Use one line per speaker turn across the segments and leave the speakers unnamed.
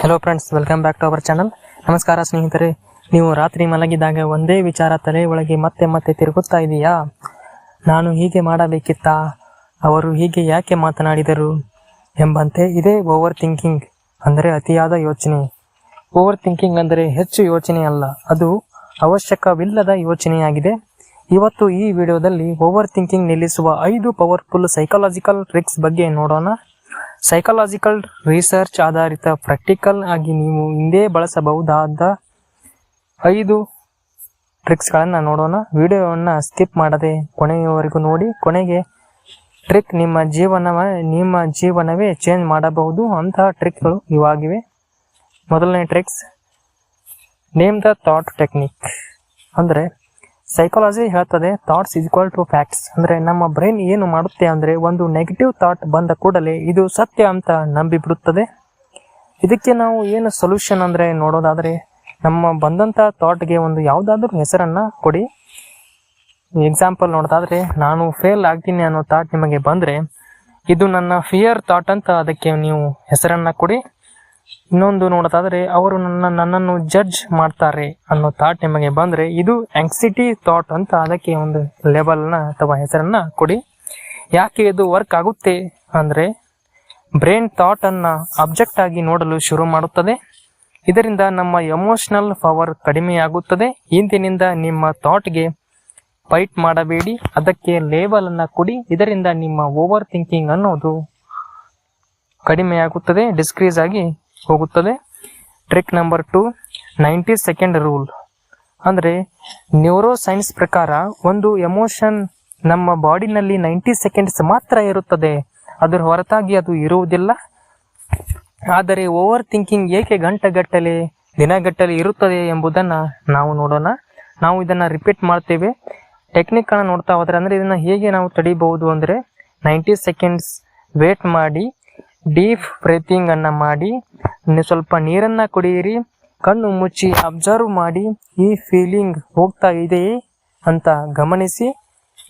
Hello friends welcome back to our channel ನಮಸ್ಕಾರ ಸ್ನೇಹಿತರೆ, ನೀವು ರಾತ್ರಿ ಮಲಗಿದಾಗ ಒಂದೇ ವಿಚಾರ ತಲೆ ಒಳಗೆ ಮತ್ತೆ ಮತ್ತೆ ತಿರುಗುತ್ತಾ ಇದೆಯಾ? ನಾನು ಹೀಗೆ ಮಾಡಬೇಕಿತ್ತಾ? ಅವರು ಹೀಗೆ ಯಾಕೆ ಮಾತನಾಡಿದರು ಎಂಬಂತೆ ಇದೇ ಓವರ್ ಥಿಂಕಿಂಗ್ ಅಂದರೆ ಅತಿಯಾದ ಯೋಚನೆ. ಓವರ್ ಥಿಂಕಿಂಗ್ ಅಂದರೆ ಹೆಚ್ಚು ಯೋಚನೆ ಅಲ್ಲ, ಅದು ಅವಶ್ಯಕವಿಲ್ಲದ ಯೋಚನೆಯಾಗಿದೆ. ಇವತ್ತು ಈ ವಿಡಿಯೋದಲ್ಲಿ ಓವರ್ ಥಿಂಕಿಂಗ್ ನಿಲ್ಲಿಸುವ ಐದು ಪವರ್ಫುಲ್ ಸೈಕಾಲಜಿಕಲ್ ಟ್ರಿಕ್ಸ್ ಬಗ್ಗೆ ನೋಡೋಣ. ಸೈಕಾಲಜಿಕಲ್ ರಿಸರ್ಚ್ ಆಧಾರಿತ ಪ್ರಾಕ್ಟಿಕಲ್ ಆಗಿ ನೀವು ಹಿಂದೆ ಬಳಸಬಹುದಾದ ಐದು ಟ್ರಿಕ್ಸ್ಗಳನ್ನು ನೋಡೋಣ. ವಿಡಿಯೋವನ್ನು ಸ್ಕಿಪ್ ಮಾಡದೆ ಕೊನೆಯವರೆಗೂ ನೋಡಿ. ಕೊನೆಗೆ ಟ್ರಿಕ್ ನಿಮ್ಮ ಜೀವನ ನಿಮ್ಮ ಜೀವನವೇ ಚೇಂಜ್ ಮಾಡಬಹುದು. ಅಂತಹ ಟ್ರಿಕ್ಗಳು ಇವಾಗಿವೆ. ಮೊದಲನೇ tricks name the thought technique ಅಂದರೆ ಸೈಕಾಲಜಿ ಹೇಳ್ತದೆ thoughts is equal to facts ಅಂದರೆ ನಮ್ಮ ಬ್ರೈನ್ ಏನು ಮಾಡುತ್ತೆ ಅಂದರೆ ಒಂದು ನೆಗೆಟಿವ್ ಥಾಟ್ ಬಂದ ಕೂಡಲೇ ಇದು ಸತ್ಯ ಅಂತ ನಂಬಿಬಿಡುತ್ತದೆ. ಇದಕ್ಕೆ ನಾವು ಏನು ಸೊಲ್ಯೂಷನ್ ಅಂದರೆ ನೋಡೋದಾದರೆ, ನಮ್ಮ ಬಂದಂಥ ಥಾಟ್ಗೆ ಒಂದು ಯಾವುದಾದ್ರೂ ಹೆಸರನ್ನು ಕೊಡಿ. ಎಕ್ಸಾಂಪಲ್ ನೋಡೋದಾದರೆ, ನಾನು ಫೇಲ್ ಆಗ್ತೀನಿ ಅನ್ನೋ ಥಾಟ್ ನಿಮಗೆ ಬಂದರೆ, ಇದು ನನ್ನ ಫಿಯರ್ ಥಾಟ್ ಅಂತ ಅದಕ್ಕೆ ನೀವು ಹೆಸರನ್ನು ಕೊಡಿ. ಇನ್ನೊಂದು ನೋಡೋದಾದರೆ ಅವರು ನನ್ನ ನನ್ನನ್ನು ಜಡ್ಜ್ ಮಾಡ್ತಾರೆ ಅನ್ನೋ ಥಾಟ್ ನಿಮಗೆ ಬಂದರೆ ಇದು ಆಂಕ್ಸಿಟಿ ಥಾಟ್ ಅಂತ ಅದಕ್ಕೆ ಒಂದು ಲೆವೆಲ್ನ ಅಥವಾ ಹೆಸರನ್ನ ಕೊಡಿ. ಯಾಕೆ ಇದು ವರ್ಕ್ ಆಗುತ್ತೆ ಅಂದರೆ ಬ್ರೈನ್ ಥಾಟನ್ನು ಅಬ್ಜೆಕ್ಟ್ ಆಗಿ ನೋಡಲು ಶುರು ಮಾಡುತ್ತದೆ. ಇದರಿಂದ ನಮ್ಮ ಎಮೋಷನಲ್ ಪವರ್ ಕಡಿಮೆಯಾಗುತ್ತದೆ. ಇಂದಿನಿಂದ ನಿಮ್ಮ ಥಾಟ್ಗೆ ಫೈಟ್ ಮಾಡಬೇಡಿ. ಅದಕ್ಕೆ ಲೇಬಲ್ ಅನ್ನ ಕೊಡಿ. ಇದರಿಂದ ನಿಮ್ಮ ಓವರ್ ಥಿಂಕಿಂಗ್ ಅನ್ನೋದು ಕಡಿಮೆಯಾಗುತ್ತದೆ. ಡಿಸ್ಕ್ರೀಸ್ ಆಗಿ ಹೋಗುತ್ತದೆ trick number two ninety second rule ಅಂದರೆ ನ್ಯೂರೋ ಸೈನ್ಸ್ ಪ್ರಕಾರ ಒಂದು ಎಮೋಷನ್ ನಮ್ಮ ಬಾಡಿನಲ್ಲಿ ನೈಂಟಿ ಸೆಕೆಂಡ್ಸ್ ಮಾತ್ರ ಇರುತ್ತದೆ. ಅದರ ಹೊರತಾಗಿ ಅದು ಇರುವುದಿಲ್ಲ. ಆದರೆ ಓವರ್ ಥಿಂಕಿಂಗ್ ಏಕೆ ಗಂಟೆಗಟ್ಟಲೆ, ದಿನಗಟ್ಟಲೆ ಇರುತ್ತದೆ ಎಂಬುದನ್ನು ನಾವು ನೋಡೋಣ. ನಾವು ಇದನ್ನು ರಿಪೀಟ್ ಮಾಡ್ತೇವೆ. ಟೆಕ್ನಿಕ್ಗಳನ್ನು ನೋಡ್ತಾ ಹೋದರೆ ಅಂದರೆ ಇದನ್ನು ಹೇಗೆ ನಾವು ತಡಿಬಹುದು ಅಂದರೆ ನೈಂಟಿ ಸೆಕೆಂಡ್ಸ್ ವೇಟ್ ಮಾಡಿ ಡೀಪ್ ಬ್ರೀತಿಂಗ್ ಅನ್ನ ಮಾಡಿ ಸ್ವಲ್ಪ ನೀರನ್ನ ಕುಡಿಯಿರಿ. ಕಣ್ಣು ಮುಚ್ಚಿ ಅಬ್ಸರ್ವ್ ಮಾಡಿ, ಈ ಫೀಲಿಂಗ್ ಹೋಗ್ತಾ ಇದೆಯೇ ಅಂತ ಗಮನಿಸಿ.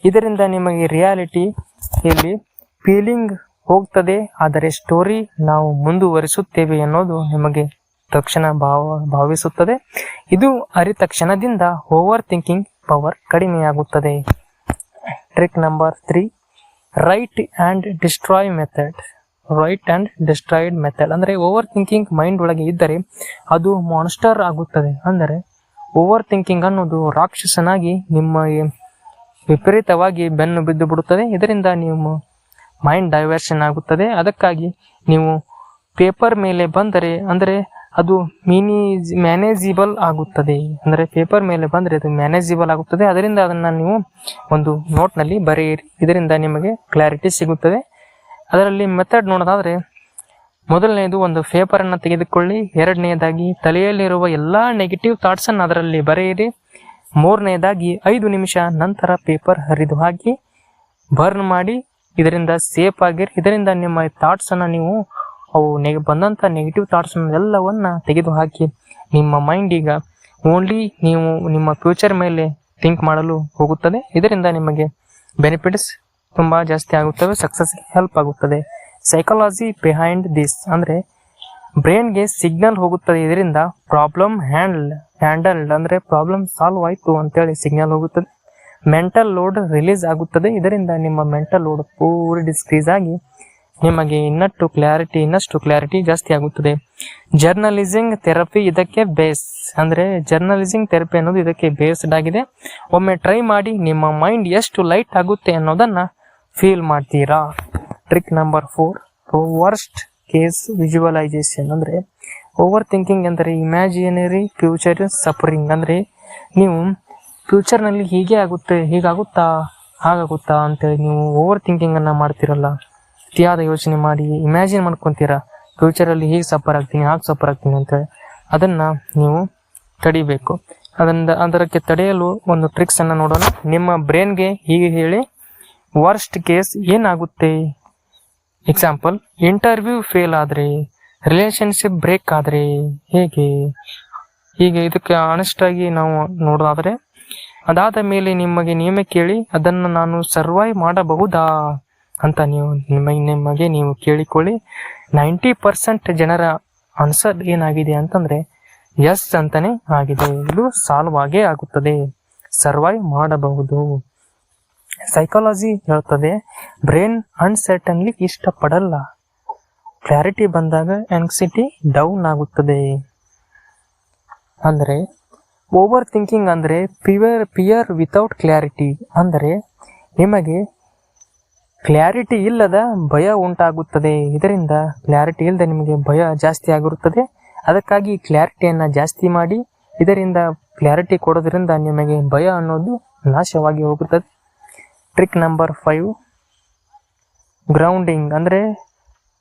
ಇದರಿಂದ ನಿಮಗೆ ರಿಯಾಲಿಟಿ ಇಲ್ಲಿ ಫೀಲಿಂಗ್ ಹೋಗ್ತದೆ, ಆದರೆ ಸ್ಟೋರಿ ನಾವು ಮುಂದುವರಿಸುತ್ತೇವೆ ಅನ್ನೋದು ನಿಮಗೆ ತಕ್ಷಣ ಭಾವ, ಭಾವಿಸುತ್ತದೆ. ಇದು ಅರಿತ ಕ್ಷಣದಿಂದ ಓವರ್ ಥಿಂಕಿಂಗ್ ಪವರ್ ಕಡಿಮೆಯಾಗುತ್ತದೆ. Trick number three, write and destroy method. Write and destroyed method ಅಂದರೆ ಓವರ್ ಥಿಂಕಿಂಗ್ ಮೈಂಡ್ ಒಳಗೆ ಇದ್ದರೆ ಅದು ಮಾನ್ಸ್ಟರ್ ಆಗುತ್ತದೆ. ಅಂದರೆ ಓವರ್ ಥಿಂಕಿಂಗ್ ಅನ್ನೋದು ರಾಕ್ಷಸನಾಗಿ ನಿಮ್ಮ ವಿಪರೀತವಾಗಿ ಬೆನ್ನು ಬಿದ್ದು ಬಿಡುತ್ತದೆ. ಇದರಿಂದ ನಿಮ್ಮ ಮೈಂಡ್ ಡೈವರ್ಷನ್ ಆಗುತ್ತದೆ. ಅದಕ್ಕಾಗಿ ನೀವು ಪೇಪರ್ ಮೇಲೆ ಬಂದರೆ ಅಂದರೆ ಅದು ಮೀನೀಜ್ ಮ್ಯಾನೇಜಿಬಲ್ ಆಗುತ್ತದೆ. ಅಂದರೆ ಪೇಪರ್ ಮೇಲೆ ಬಂದರೆ ಅದು ಮ್ಯಾನೇಜಿಬಲ್ ಆಗುತ್ತದೆ. ಅದರಿಂದ ಅದನ್ನು ನೀವು ಒಂದು ನೋಟ್ನಲ್ಲಿ ಬರೆಯಿರಿ. ಇದರಿಂದ ನಿಮಗೆ ಕ್ಲಾರಿಟಿ ಸಿಗುತ್ತದೆ. ಅದರಲ್ಲಿ ಮೆಥಡ್ ನೋಡೋದಾದರೆ, ಮೊದಲನೇದು ಒಂದು ಪೇಪರನ್ನು ತೆಗೆದುಕೊಳ್ಳಿ ಎರಡನೆಯದಾಗಿ ತಲೆಯಲ್ಲಿರುವ ಎಲ್ಲ ನೆಗೆಟಿವ್ ಥಾಟ್ಸನ್ನು ಅದರಲ್ಲಿ ಬರೆಯಿರಿ ಮೂರನೆಯದಾಗಿ ಐದು ನಿಮಿಷ ನಂತರ ಪೇಪರ್ ಹರಿದು ಹಾಕಿ ಬರ್ನ್ ಮಾಡಿ, ಇದರಿಂದ ಸೇಫ್ ಆಗಿರಿ, ಇದರಿಂದ ನಿಮ್ಮ ಥಾಟ್ಸನ್ನು ನೀವು, ಅವು ನೆಗೆ ಬಂದಂಥ ನೆಗೆಟಿವ್ ಥಾಟ್ಸನ್ನು ಎಲ್ಲವನ್ನು ತೆಗೆದು ಹಾಕಿ, ನಿಮ್ಮ ಮೈಂಡ್ ಈಗ ಓನ್ಲಿ ನೀವು ನಿಮ್ಮ ಫ್ಯೂಚರ್ ಮೇಲೆ ಥಿಂಕ್ ಮಾಡಲು ಹೋಗುತ್ತದೆ, ಇದರಿಂದ ನಿಮಗೆ ಬೆನಿಫಿಟ್ಸ್ ತುಂಬ ಜಾಸ್ತಿ ಆಗುತ್ತವೆ ಸಕ್ಸಸ್ಗೆ ಹೆಲ್ಪ್ ಆಗುತ್ತದೆ. ಸೈಕಾಲಜಿ ಬಿಹೈಂಡ್ ದಿಸ್ ಅಂದರೆ ಬ್ರೈನ್ಗೆ ಸಿಗ್ನಲ್ ಹೋಗುತ್ತದೆ, ಇದರಿಂದ ಪ್ರಾಬ್ಲಮ್ ಹ್ಯಾಂಡಲ್ ಹ್ಯಾಂಡಲ್ಡ್ ಅಂದರೆ ಪ್ರಾಬ್ಲಮ್ ಸಾಲ್ವ್ ಆಯಿತು ಅಂತೇಳಿ ಸಿಗ್ನಲ್ ಹೋಗುತ್ತದೆ. ಮೆಂಟಲ್ ಲೋಡ್ ರಿಲೀಸ್ ಆಗುತ್ತದೆ, ಇದರಿಂದ ನಿಮ್ಮ ಮೆಂಟಲ್ ಲೋಡ್ ಪೂರಿ ಡಿಸ್ಕ್ರೀಸ್ ಆಗಿ ನಿಮಗೆ ಇನ್ನಷ್ಟು ಕ್ಲಾರಿಟಿ ಇನ್ನಷ್ಟು ಕ್ಲಾರಿಟಿ ಜಾಸ್ತಿ ಆಗುತ್ತದೆ. ಜರ್ನಲಿಸಿಂಗ್ ಥೆರಪಿ ಇದಕ್ಕೆ ಬೇಸ್ ಅಂದರೆ ಜರ್ನಲಿಸಿಂಗ್ ಥೆರಪಿ ಅನ್ನೋದು ಇದಕ್ಕೆ ಬೇಸ್ಡ್ ಆಗಿದೆ. ಒಮ್ಮೆ ಟ್ರೈ ಮಾಡಿ ನಿಮ್ಮ ಮೈಂಡ್ ಎಷ್ಟು ಲೈಟ್ ಆಗುತ್ತೆ ಅನ್ನೋದನ್ನು ಫೀಲ್ ಮಾಡ್ತೀರಾ? Trick number four worst case visualization ಅಂದರೆ ಓವರ್ ಥಿಂಕಿಂಗ್ ಅಂದರೆ ಇಮ್ಯಾಜಿನರಿ ಫ್ಯೂಚರ್ ಸಫರಿಂಗ್ ಅಂದರೆ ನೀವು ಫ್ಯೂಚರ್ನಲ್ಲಿ ಹೀಗೆ ಆಗುತ್ತೆ, ಹೀಗಾಗುತ್ತಾ, ಹಾಗಾಗುತ್ತಾ ಅಂತೇಳಿ ನೀವು ಓವರ್ ಥಿಂಕಿಂಗನ್ನು ಮಾಡ್ತಿರಲ್ಲ. ಅತಿಯಾದ ಯೋಚನೆ ಮಾಡಿ ಇಮ್ಯಾಜಿನ್ ಮಾಡ್ಕೊತೀರಾ. ಫ್ಯೂಚರಲ್ಲಿ ಹೀಗೆ ಸಫರ್ ಆಗ್ತೀನಿ, ಹಾಗೆ ಸಫರ್ ಆಗ್ತೀನಿ ಅಂತೇಳಿ. ಅದನ್ನು ನೀವು ತಡಿಬೇಕು. ಅದರಿಂದ ಅದಕ್ಕೆ ತಡೆಯಲು ಒಂದು ಟ್ರಿಕ್ಸನ್ನು ನೋಡೋಣ. ನಿಮ್ಮ ಬ್ರೈನ್ಗೆ ಹೀಗೆ ಹೇಳಿ ವರ್ಸ್ಟ್ ಕೇಸ್ ಏನಾಗುತ್ತೆ? ಎಕ್ಸಾಂಪಲ್ ಇಂಟರ್ವ್ಯೂ ಫೇಲ್ ಆದರೆ ರಿಲೇಶನ್ಶಿಪ್ ಬ್ರೇಕ್ ಆದರೆ ಹೇಗೆ? ಹೀಗೆ ಇದಕ್ಕೆ ಆನೆಸ್ಟ್ ಆಗಿ ನಾವು ನೋಡೋದಾದರೆ, ಅದಾದ ಮೇಲೆ ನಿಮಗೆ ನಿಯಮ ಕೇಳಿ ಅದನ್ನು ನಾನು ಸರ್ವೈವ್ ಮಾಡಬಹುದಾ ಅಂತ ನೀವು ನಿಮಗೆ ನಿಮಗೆ ನೀವು ಕೇಳಿಕೊಳ್ಳಿ. ನೈಂಟಿ ಪರ್ಸೆಂಟ್ ಜನರ ಆನ್ಸರ್ ಏನಾಗಿದೆ ಅಂತಂದರೆ ಎಸ್ ಅಂತಲೇ ಆಗಿದೆ. ಇದು ಸಾಲ್ವ್ ಆಗೇ ಆಗುತ್ತದೆ. ಸರ್ವೈವ್ ಮಾಡಬಹುದು. ಸೈಕಾಲಜಿ ಹೇಳ್ತದೆ ಬ್ರೈನ್ ಅನ್ಸರ್ಟನ್ಲಿ ಇಷ್ಟಪಡಲ್ಲ. ಕ್ಲಾರಿಟಿ ಬಂದಾಗ ಎನ್ಸಿಟಿ ಡೌನ್ ಆಗುತ್ತದೆ. ಅಂದರೆ ಓವರ್ ಥಿಂಕಿಂಗ್ ಅಂದರೆ ಪಿಯರ್ ಪಿಯರ್ ವಿತೌಟ್ ಕ್ಲಾರಿಟಿ ಅಂದರೆ, ನಿಮಗೆ ಕ್ಲಾರಿಟಿ ಇಲ್ಲದ ಭಯ ಉಂಟಾಗುತ್ತದೆ. ಇದರಿಂದ ಕ್ಲಾರಿಟಿ ಇಲ್ಲದೆ ನಿಮಗೆ ಭಯ ಜಾಸ್ತಿ ಆಗಿರುತ್ತದೆ. ಅದಕ್ಕಾಗಿ ಕ್ಲಾರಿಟಿಯನ್ನು ಜಾಸ್ತಿ ಮಾಡಿ, ಇದರಿಂದ ಕ್ಲಾರಿಟಿ ಕೊಡೋದ್ರಿಂದ ನಿಮಗೆ ಭಯ ಅನ್ನೋದು ನಾಶವಾಗಿ ಹೋಗುತ್ತದೆ. ಟ್ರಿಕ್ ನಂಬರ್ ಫೈವ್ ಗ್ರೌಂಡಿಂಗ್ ಅಂದರೆ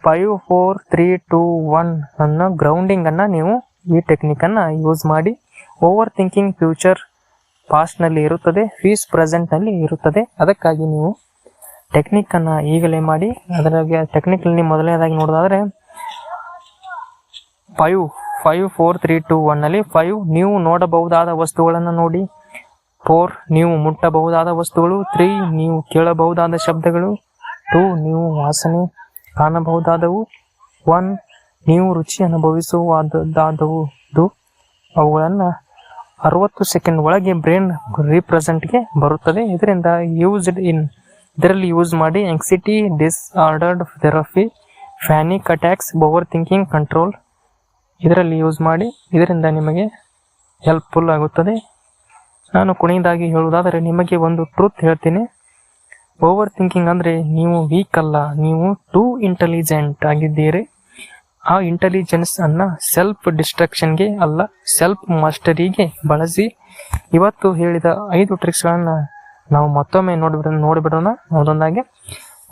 five four three two one ಅನ್ನೋ ಗ್ರೌಂಡಿಂಗನ್ನು ನೀವು ಈ ಟೆಕ್ನಿಕನ್ನು ಯೂಸ್ ಮಾಡಿ ಓವರ್ ಥಿಂಕಿಂಗ್ ಫ್ಯೂಚರ್ ಪಾಸ್ಟ್ನಲ್ಲಿ ಇರುತ್ತದೆ ಫೀಸ್ ಪ್ರೆಸೆಂಟ್ನಲ್ಲಿ ಇರುತ್ತದೆ. ಅದಕ್ಕಾಗಿ ನೀವು ಟೆಕ್ನಿಕನ್ನು ಈಗಲೇ ಮಾಡಿ. ಅದರಾಗೆ ಟೆಕ್ನಿಕಲ್ಲಿ ಮೊದಲನೇದಾಗಿ ನೋಡೋದಾದರೆ five five four three two ಒನ್ನಲ್ಲಿ ಫೈವ್ ನೀವು ನೋಡಬಹುದಾದ ವಸ್ತುಗಳನ್ನು ನೋಡಿ. ಫೋರ್ ನೀವು ಮುಟ್ಟಬಹುದಾದ ವಸ್ತುಗಳು. ತ್ರೀ ನೀವು ಕೇಳಬಹುದಾದ ಶಬ್ದಗಳು. ಟೂ ನೀವು ವಾಸನೆ ಕಾಣಬಹುದಾದವು. ಒನ್ ನೀವು ರುಚಿ ಅನುಭವಿಸುವುದಾದವು ಅವುಗಳನ್ನು ಅರವತ್ತು ಸೆಕೆಂಡ್ ಒಳಗೆ ಬ್ರೈನ್ ರೀಪ್ರೆಸೆಂಟ್ಗೆ ಬರುತ್ತದೆ. ಇದರಿಂದ ಯೂಸ್ಡ್ ಇನ್ ಇದರಲ್ಲಿ ಯೂಸ್ ಮಾಡಿ anxiety disordered therapy panic attacks overthinking control ಇದರಲ್ಲಿ ಯೂಸ್ ಮಾಡಿ, ಇದರಿಂದ ನಿಮಗೆ ಹೆಲ್ಪ್ಫುಲ್ ಆಗುತ್ತದೆ. ನಾನು ಕೊನೆಯದಾಗಿ ಹೇಳುವುದಾದರೆ ನಿಮಗೆ ಒಂದು ಟ್ರೂತ್ ಹೇಳ್ತೀನಿ. ಓವರ್ ಥಿಂಕಿಂಗ್ ಅಂದರೆ ನೀವು ವೀಕ್ ಅಲ್ಲ, ನೀವು ಟೂ ಇಂಟೆಲಿಜೆಂಟ್ ಆಗಿದ್ದೀರಿ. ಆ ಇಂಟೆಲಿಜೆನ್ಸ್ ಅನ್ನು ಸೆಲ್ಫ್ ಡಿಸ್ಟ್ರಕ್ಷನ್ಗೆ ಅಲ್ಲ ಸೆಲ್ಫ್ ಮಾಸ್ಟರಿಗೆ ಬಳಸಿ. ಇವತ್ತು ಹೇಳಿದ ಐದು ಟ್ರಿಕ್ಸ್ಗಳನ್ನು ನಾವು ಮತ್ತೊಮ್ಮೆ ನೋಡ್ಬಿಡ, ನೋಡಿಬಿಡೋಣ. ಒಂದೊಂದಾಗಿ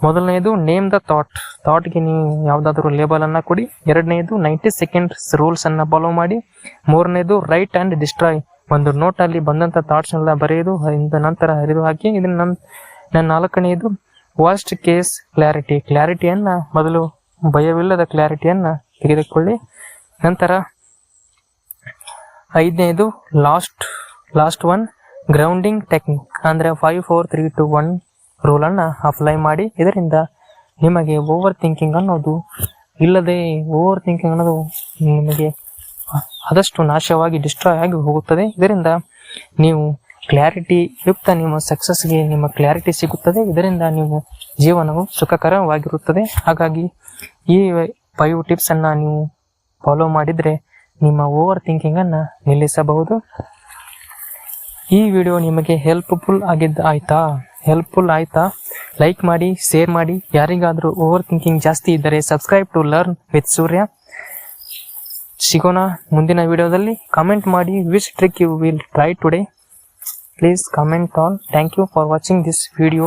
ಮೊದಲನೆಯದು ನೇಮ್ ದ ಥಾಟ್ ಥಾಟ್ಗೆ ನೀವು ಯಾವುದಾದ್ರೂ ಲೇಬಲ್ ಅನ್ನ ಕೊಡಿ. ಎರಡನೇದು ನೈಂಟಿ ಸೆಕೆಂಡ್ಸ್ ರೂಲ್ಸ್ ಅನ್ನ ಫಾಲೋ ಮಾಡಿ. ಮೂರನೇದು ರೈಟ್ ಅಂಡ್ ಡಿಸ್ಟ್ರಾಯ್ ಒಂದು ನೋಟ್ ಅಲ್ಲಿ ಬಂದಂತ ಥಾಟ್ಸ್ ಎಲ್ಲ ಬರೆಯೋದು ಇಂದ ನಂತರ ಹರಿದು ಹಾಕಿ ಇದನ್ನ ನನ್ನ ನನ್ನ ನಾಲ್ಕನೆಯದು ವರ್ಸ್ಟ್ ಕೇಸ್ ಕ್ಲಾರಿಟಿ ಕ್ಲಾರಿಟಿಯನ್ನ ಮೊದಲು ಭಯವಿಲ್ಲದ ಕ್ಲಾರಿಟಿಯನ್ನ ತೆಗೆದುಕೊಳ್ಳಿ. ನಂತರ ಐದನೇದು last last one grounding technique ಅಂದರೆ five four three two one ರೂಲನ್ನು apply ಮಾಡಿ. ಇದರಿಂದ ನಿಮಗೆ ಓವರ್ ಥಿಂಕಿಂಗ್ ಅನ್ನೋದು ಇಲ್ಲದೆ ಓವರ್ ಥಿಂಕಿಂಗ್ ಅನ್ನೋದು ನಿಮಗೆ ಆದಷ್ಟು ನಾಶವಾಗಿ ಡಿಸ್ಟ್ರಾಯ್ ಆಗಿ ಹೋಗುತ್ತದೆ. ಇದರಿಂದ ನೀವು ಕ್ಲಾರಿಟಿ ಯುಕ್ತ ನಿಮ್ಮ ಸಕ್ಸಸ್ಗೆ ನಿಮ್ಮ ಕ್ಲಾರಿಟಿ ಸಿಗುತ್ತದೆ. ಇದರಿಂದ ನೀವು ಜೀವನವು ಸುಖಕರವಾಗಿರುತ್ತದೆ. ಹಾಗಾಗಿ ಈ ಫೈವ್ ಟಿಪ್ಸನ್ನು ನೀವು ಫಾಲೋ ಮಾಡಿದರೆ ನಿಮ್ಮ ಓವರ್ ಥಿಂಕಿಂಗನ್ನು ನಿಲ್ಲಿಸಬಹುದು. ಈ ವಿಡಿಯೋ ನಿಮಗೆ ಹೆಲ್ಪ್ಫುಲ್ ಆಗಿದ್ದ ಆಯಿತಾ? ಹೆಲ್ಪ್ಫುಲ್ ಆಯಿತಾ? ಲೈಕ್ ಮಾಡಿ ಶೇರ್ ಮಾಡಿ. ಯಾರಿಗಾದರೂ ಓವರ್ ಥಿಂಕಿಂಗ್ ಜಾಸ್ತಿ ಇದ್ದರೆ subscribe to learn with Surya ಸಿಗೋಣ ಮುಂದಿನ ವಿಡಿಯೋದಲ್ಲಿ. ಕಮೆಂಟ್ ಮಾಡಿ which trick you will try today please comment on thank you for watching this video